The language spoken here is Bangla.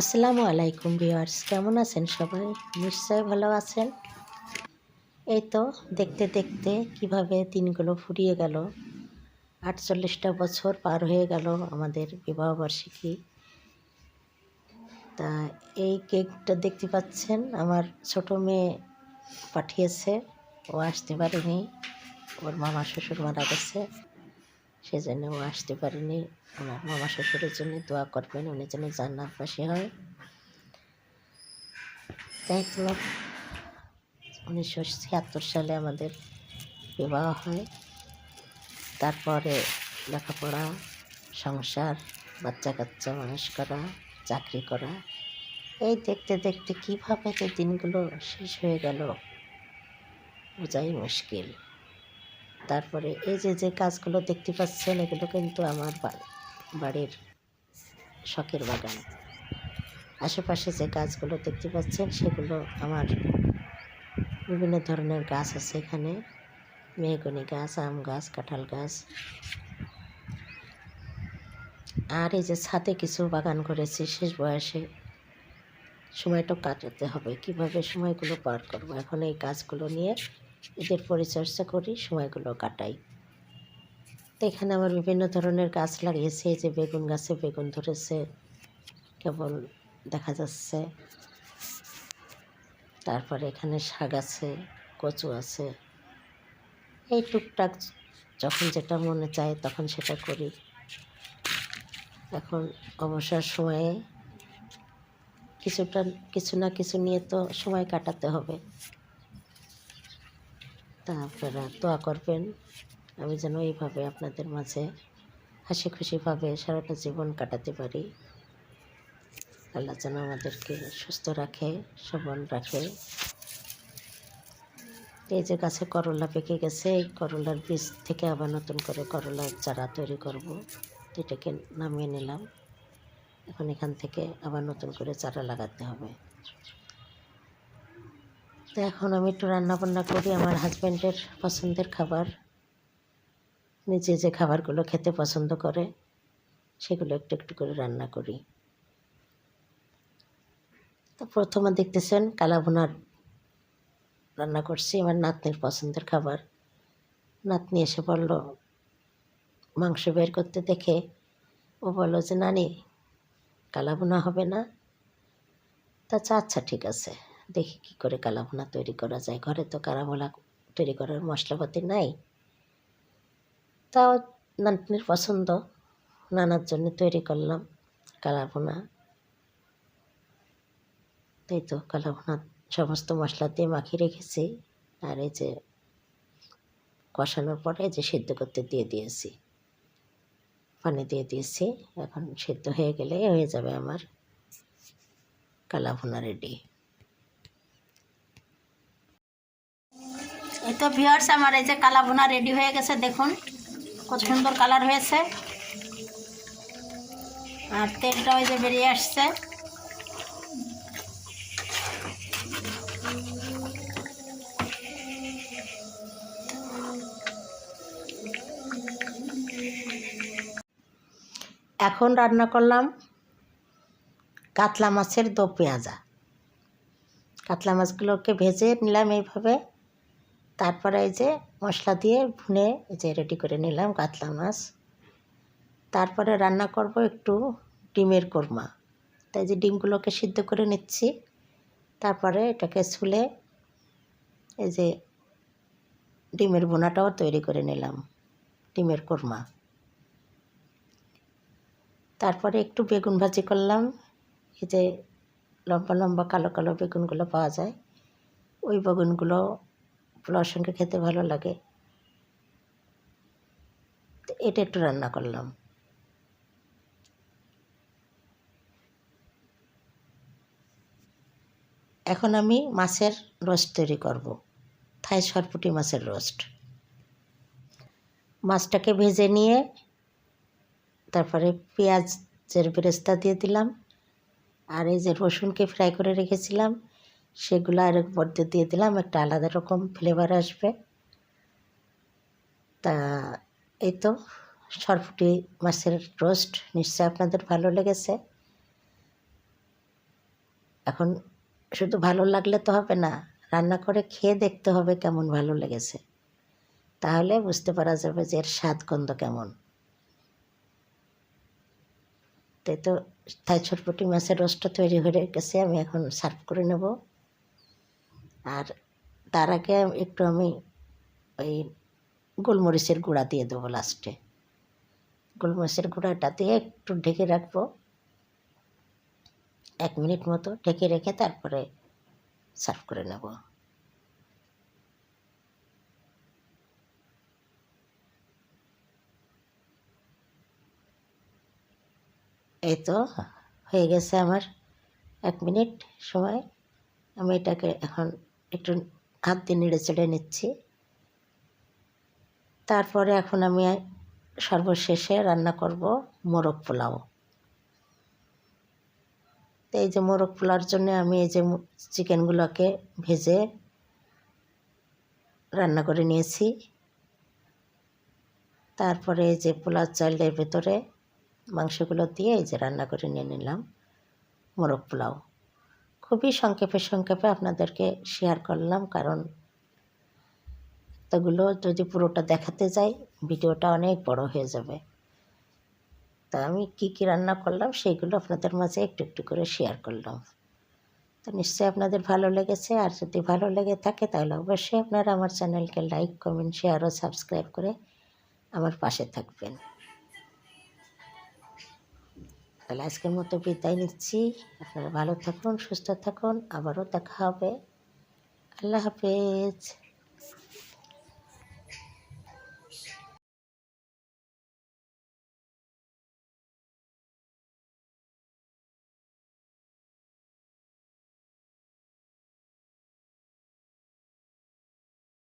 আসসালামু আলাইকুম ভিউয়ার্স, কেমন আছেন সবাই? নিশ্চয় ভালো আছেন। এই তো দেখতে দেখতে কীভাবে দিনগুলো ফুরিয়ে গেল। আটচল্লিশটা বছর পার হয়ে গেল আমাদের বিবাহবার্ষিকী তা এই কেকটা দেখতে পাচ্ছেন, আমার ছোট মেয়ে পাঠিয়েছে। ও আসতে পারেনি। ওর মামা শ্বশুর মারা গেছে। সেজন্য ও আসতে পারেনি। ওনার মামা শ্বশুরের জন্য দোয়া করবেন, উনি যেন জান্নাতবাসী হয়। তাই তো উনিশশো ছিয়াত্তর সালে আমাদের বিবাহ হয়। তারপরে লেখাপড়া, সংসার বাচ্চা কাচ্চা মানুষ করা, চাকরি করা। এই দেখতে দেখতে কীভাবে যে দিনগুলো শেষ হয়ে গেল, বোঝাই মুশকিল। তারপরে এই যে যে কাজগুলো দেখতে পাচ্ছেন, এগুলো কিন্তু আমার বাড়ির শখের বাগান। আশেপাশে যে গাছগুলো দেখতে পাচ্ছেন, সেগুলো আমার বিভিন্ন ধরনের গাছ আছে এখানে। মেহগনি গাছ, আম গাছ, কাঁঠাল গাছ। আর এই যে ছাদে কিছু বাগান করেছি, শেষ বয়সে সময়টা কাটাতে হবে। কীভাবে সময়গুলো পার করব? এখন এই গাছগুলো নিয়ে এদের পরিচর্যা করি, সময়গুলো কাটাই। তো এখানে আমার বিভিন্ন ধরনের গাছ লাগিয়েছে যে বেগুন গাছে বেগুন ধরেছে, কেবল দেখা যাচ্ছে। তারপরে এখানে শাক আছে, কচু আছে। এই টুকটাক যখন যেটা মনে চায় তখন সেটা করি। এখন অবসর সময়ে কিছুটা, কিছু না কিছু নিয়ে তো সময় কাটাতে হবে। তা আপনারা দোয়া করবেন। আমি যেন এইভাবে আপনাদের মাঝে হাসি খুশিভাবে সারাটা জীবন কাটাতে পারি। আল্লাহ যেন আমাদেরকে সুস্থ রাখে, সবল রাখে। এই যে গাছে করলা পেকে গেছে, এই করলার বীজ থেকে আবার নতুন করে করলার চারা তৈরি করব। এটাকে নামিয়ে নিলাম। এখন এখান থেকে আবার নতুন করে চারা লাগাতে হবে। তো এখন আমি একটু রান্না বান্না করি, আমার হাজব্যান্ডের পছন্দের খাবার। নিজে যে খাবারগুলো খেতে পছন্দ করে, সেগুলো একটু একটু করে রান্না করি। তো প্রথমে দেখতেছেন কালাভুনার রান্না করছি, আমার নাতনির পছন্দের খাবার। নাতনি এসে বলল, মাংস বের করতে দেখে ও বলল যে, নানি, কালাভুনা হবে না? তা আচ্ছা আচ্ছা ঠিক আছে। দেখি কি করে কালাভুনা তৈরি করা যায়। ঘরে তো কারাভোলা তৈরি করার মশলাপাতি নাই। তাও নাতনির পছন্দ। নানার জন্য তৈরি করলাম কালাভুনা। তাই তো কালাভুনা সমস্ত মশলা দিয়ে মাখিয়ে রেখেছি। আর এই যে কষানোর পরে যে সিদ্ধ করতে দিয়ে দিয়েছি। পানি দিয়ে দিয়েছি। এখন সিদ্ধ হয়ে গেলে হয়ে যাবে আমার কালাভুনা রেডি। এই তো ভিউয়ার্স আমার এই যে কালা বোনা রেডি হয়ে গেছে, দেখুন কত সুন্দর কালার হয়েছে। আর তেলটা ওই যে বেরিয়ে আসছে। এখন রান্না করলাম কাতলা মাছের দো পেঁয়াজা। কাতলা মাছগুলোকে ভেজে নিলাম এইভাবে। তারপরে এই যে মশলা দিয়ে ভুনে এই যে রেডি করে নিলাম কাতলা মাছ। তারপরে রান্না করব একটু ডিমের কোরমা। তাই যে ডিমগুলোকে সিদ্ধ করে নিচ্ছি। তারপরে এটাকে ছুলে এই যে ডিমের বোনাটাও তৈরি করে নিলাম, ডিমের কোরমা। তারপরে একটু বেগুন ভাজি করলাম। এই যে লম্বা লম্বা কালো কালো বেগুনগুলো পাওয়া যায়। ওই বেগুনগুলো পোলাওর সঙ্গে খেতে ভালো লাগে। তো এটা একটু রান্না করলাম। এখন আমি মাছের রোস্ট তৈরি করব। থাই সরপুটি মাছের রোস্ট। মাছটাকে ভেজে নিয়ে তারপরে পেঁয়াজের বেরেস্তা দিয়ে দিলাম। আর এই যে রসুনকে ফ্রাই করে রেখেছিলাম সেগুলো আর উপর দিয়ে দিয়ে দিলাম, একটা আলাদা রকম ফ্লেভার আসবে। তা এই তো, সরপুটি মাছের রোস্ট নিশ্চয় আপনাদের ভালো লেগেছে। এখন শুধু ভালো লাগলে তো হবে না, রান্না করে খেয়ে দেখতে হবে কেমন ভালো লেগেছে। তাহলে বুঝতে পারা যাবে যে এর স্বাদ গন্ধ কেমন। তাই তো থাই ছটপটি মাছের রসটা তৈরি হয়ে গেছে, আমি এখন সার্ভ করে নেব। আর তার আগে একটু আমি ওই গোলমরিচের গুঁড়া দিয়ে দেবো লাস্টে। গোলমরিচের গুঁড়াটা দিয়ে একটু ঢেকে রাখব। এক মিনিট মতো ঢেকে রেখে তারপরে সার্ভ করে নেব। এই তো, হয়ে গেছে আমার এক মিনিট সময়। আমি এটাকে এখন একটু হাত দিয়ে নেড়ে চেড়ে নিচ্ছি। তারপরে এখন আমি সর্বশেষে রান্না করব মোরগ পোলাও। তো এই যে মোরগ পোলাওর জন্য আমি এই যে চিকেনগুলোকে ভেজে রান্না করে নিয়েছি। তারপরে এই যে পোলাও চালের ভেতরে মাংসগুলো দিয়ে এই যে রান্না করে নিয়ে নিলাম মোরগ পোলাও। খুবই সংক্ষেপে সংক্ষেপে আপনাদেরকে শেয়ার করলাম, কারণ এতগুলো যদি পুরোটা দেখাতে যাই, ভিডিওটা অনেক বড় হয়ে যাবে। তা আমি কী কী রান্না করলাম সেইগুলো আপনাদের মাঝে একটু একটু করে শেয়ার করলাম। তো নিশ্চয়ই আপনাদের ভালো লেগেছে, আর যদি ভালো লেগে থাকে, তাহলে অবশ্যই আপনারা আমার চ্যানেলকে লাইক কমেন্ট শেয়ার ও সাবস্ক্রাইব করে আমার পাশে থাকবেন। তাহলে আজকের মতো বিদায় নিচ্ছি। আপনারা ভালো থাকুন, সুস্থ থাকুন। আবারও দেখা হবে। আল্লাহ হাফেজ।